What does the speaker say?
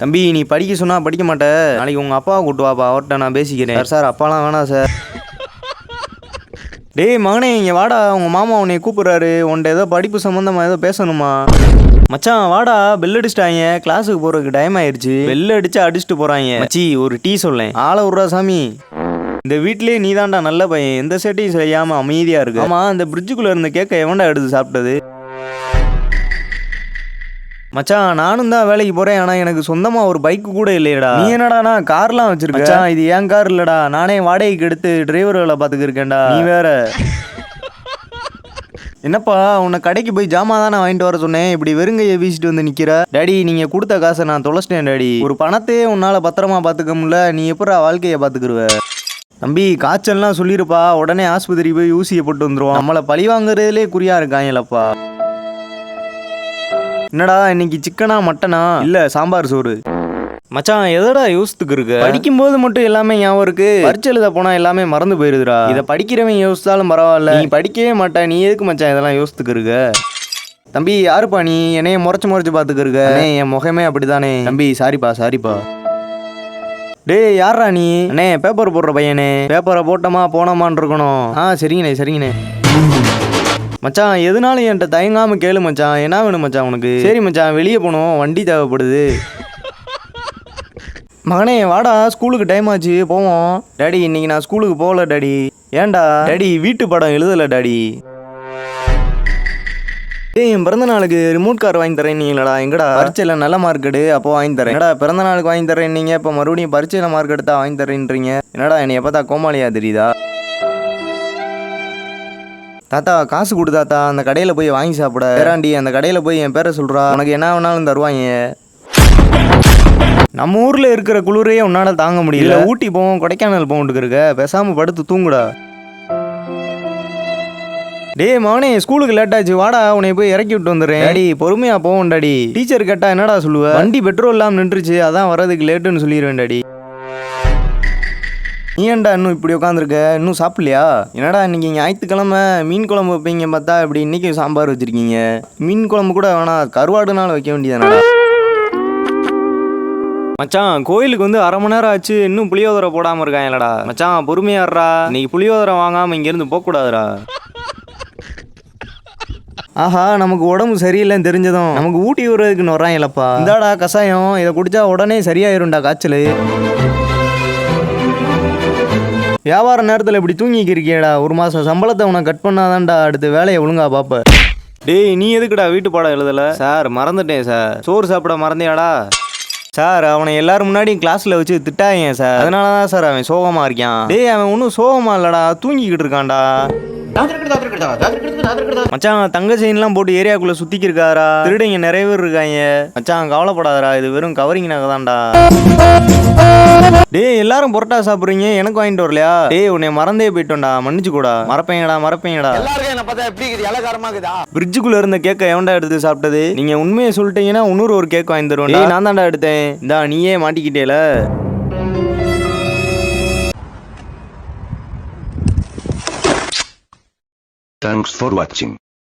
தம்பி நீ படிக்க சொன்னா படிக்க மாட்ட. நாளைக்கு உங்க அப்பாவை கூட்டு வாப்பா அவர்கிட்ட நான் பேசிக்கிறேன். சார் அப்பாலாம் வேணாம் சார். டேய் மகனே இங்க வாடா. உங்க மாமா உன்னை கூப்பிடுறாரு. உன்ட்ட ஏதோ படிப்பு சம்பந்தமா ஏதோ பேசணுமா? மச்சான் வாடா. பெல் அடிச்சிட்டாங்க. கிளாஸுக்கு போறதுக்கு டைம் ஆயிடுச்சு பெல் அடிச்சு அடிச்சுட்டு போறாங்க. மச்சி ஒரு டீ சொல்லேன். ஆளை விட்றா சாமி. இந்த வீட்லயே நீதான்டா நல்ல பையன். எந்த சேட்டையும் செய்யாம அமைதியா இருக்கு. ஆமா அந்த பிரிட்ஜுக்குள்ள இருந்த கேக்க எவன்டா எடுத்து சாப்பிட்டது? மச்சான் நானும் தான் வேலைக்கு போறேன் ஆனா எனக்கு சொந்தமா ஒரு பைக் கூட இல்லையடா. நீ என்னடானா கார்லாம் வச்சிருக்க? மச்சான் இது ஏன் கார் இல்லடா? நானே வாடகைக்கு எடுத்து டிரைவர் வேலை பாத்துக்கிருக்கேன்டா நீ வேற. என்னப்பா உன்னை கடைக்கு போய் ஜாமான் தானே வாங்கிட்டு வர சொன்னேன்? இப்படி வெறுங்கையை வீசிட்டு வந்து நிக்கிற? டாடி நீங்க கொடுத்த காசை நான் தொலைச்சிட்டேன் டாடி. ஒரு பணத்தையே உன்னால பத்திரமா பாத்துக்க முடியல. நீ எப்படா வாழ்க்கையை பாத்துக்கிருவ தம்பி காய்ச்சல்லாம் சொல்லிருப்பா. உடனே ஆஸ்பத்திரி போய் ஊசியை போட்டு வந்துருவோம் நம்மளை பழி வாங்குறதுலே குறியா இருக்காங்களப்பா என்னடா இன்னைக்கு சிக்கனா மட்டனா இல்ல சாம்பார் சோறு. மச்சான் எதடா யோசித்துக்கு இருக்கு? படிக்கும்போது மட்டும் எல்லாமே ஞாபகம் இருக்கு. பரிச்சு எழுத போனா எல்லாமே மறந்து போயிருதுடா. இதை படிக்கிறவன் யோசிச்சாலும் பரவாயில்ல. நீ படிக்கவே மாட்ட நீ எதுக்கு மச்சான் இதெல்லாம் யோசித்துக்கு இருக்க? தம்பி யாருப்பா நீ? என்னைய முறைச்சு முறைச்சு பாத்துக்கு இருக்க. அண்ணே, என் முகமே அப்படிதானே. தம்பி சாரிப்பா சாரிப்பா. டேய் யாரா நீ? அண்ணே பேப்பர் போடுற பையனே. பேப்பரை போட்டோமா போனோமான்னு இருக்கணும். ஆ சரிங்கண்ணே சரிங்கண்ணே. மச்சான் எதுனாலும் என்கிட்ட தயங்காம கேளு மச்சான். என்ன வேணும் மச்சான் உனக்கு? சரி மச்சான் வெளியே போகணும் வண்டி தேவைப்படுது. மகனே வாடா. ஸ்கூலுக்கு டைம் ஆச்சு. போவோம். டாடி இன்னைக்கு நான் ஸ்கூலுக்கு போகல டாடி ஏன்டா? டாடி வீட்டு படம் எழுதல டாடி ஏய் என் பிறந்த நாளுக்கு ரிமோட் கார் வாங்கி தரேன் நீங்களடா. எங்கடா? பரிச்சையில் நல்ல மார்க் எடு. அப்போ வாங்கி தரேன். என்னடா பிறந்த நாளுக்கு வாங்கி தரேன் நீங்க? இப்போ மறுபடியும் பரிச்சையில் மார்க் எடுத்தா வாங்கி தரேன்றீங்க. என்னடா என்னைய பார்த்தா கோமாளியா தெரியுதா? தாத்தா காசு கொடு தாத்தா அந்த கடையில் போய் வாங்கி சாப்பிட. பேராண்டி அந்த கடையில் போய் என் பேரை சொல்கிறா உனக்கு என்ன வேணாலும் தருவாங்க. நம்ம ஊரில் இருக்கிற குளிரையே உன்னால தாங்க முடியல. ஊட்டி போவோம் கொடைக்கானல் போவோன்ட்டு இருக்க. பேசாமல் படுத்து தூங்குடா. டேய் மவனே ஸ்கூலுக்கு லேட் ஆச்சு. வாடா உன்னை போய் இறக்கி விட்டு வந்துடுறேன். டாடி பொறுமையா போவோம் டாடி டீச்சர் கேட்டா என்னடா சொல்லுவ? வண்டி பெட்ரோல் இல்லாம நின்றுச்சு. அதான் வரதுக்கு லேட்டுன்னு சொல்லிடுவேன் டாடி நீ ஏன்டா இன்னும் இப்படி உட்காந்துருக்க இன்னும் சாப்பிட்லையா? என்னடா இன்னைக்கு ஞாயிற்றுக்கிழமை மீன் குழம்பு வைப்பீங்க பார்த்தா இப்படி இன்னைக்கு சாம்பார் வச்சிருக்கீங்க? மீன் குழம்பு கூட வேணாம் கருவாடுனால வைக்க வேண்டியதானடா மச்சான் கோயிலுக்கு வந்து அரை மணி நேரம் ஆச்சு. இன்னும் புளியோதரை போடாமல் இருக்காங்களடா மச்சான் பொறுமையாடுறா இன்னைக்கு புளியோதரை வாங்காமல் இங்கேருந்து போகக்கூடாதுடா ஆஹா நமக்கு உடம்பு சரியில்லைன்னு தெரிஞ்சதும் நமக்கு ஊட்டி விடுறதுக்குன்னு இல்லப்பா இந்தாடா கஷாயம். இதை குடிச்சா உடனே சரியாயிரும்டா காய்ச்சல். வியாபார நேரத்தில் இப்படி தூங்கிக்கு இருக்கியேடா ஒரு மாதம் சம்பளத்தை உனக்கு கட் பண்ணாதான்டா அடுத்த வேலையை ஒழுங்கா பார்ப்ப டேய் நீ எதுக்குடா வீட்டு பாடம் எழுதல? சார் மறந்துட்டேன் சார். சோறு சாப்பிட மறந்தியாடா? சார் அவனை எல்லாரும் முன்னாடியும் கிளாஸ்ல வச்சு திட்டாங்க சார். அதனால தான் சார் அவன் சோகமா இருக்கான். டேய் அவன் ஒன்றும் சோகமா இல்லடா தூங்கிக்கிட்டு இருக்கான்டா. மச்சான் தங்க செயின்லாம் போட்டு ஏரியாக்குள்ள சுத்திக்கு இருக்காரா திருடைங்க நிறைய பேர் இருக்காங்க. மச்சான் கவலைப்படாதடா இது வெறும் கவரிங் நகை தான்டா டேய் எல்லாரும் பொரோட்டா சாப்பிடுறீங்க. எனக்கு வாங்கிட்டு வரலையா? டேய் உன்னை மறந்தே போயிட்டோம்டா. மன்னிச்சு கூடா மறப்பேங்கடா மறப்பேங்கடா. எல்லாருக்கும் என்ன பார்த்தா எப்படி இருக்குது? இலக்காரமாக்குதா பிரிட்ஜுக்குள்ள இருந்த கேக்க எவன்டா எடுத்து சாப்பிட்டது? நீங்க உண்மையை சொல்லிட்டீங்கன்னா இன்னொரு ஒரு கேக் வாங்கி தருவேன் டேய் நான் தான்டா எடுத்தேன். இந்தா நீயே மாட்டிக்கிட்டேல. Thanks for watching.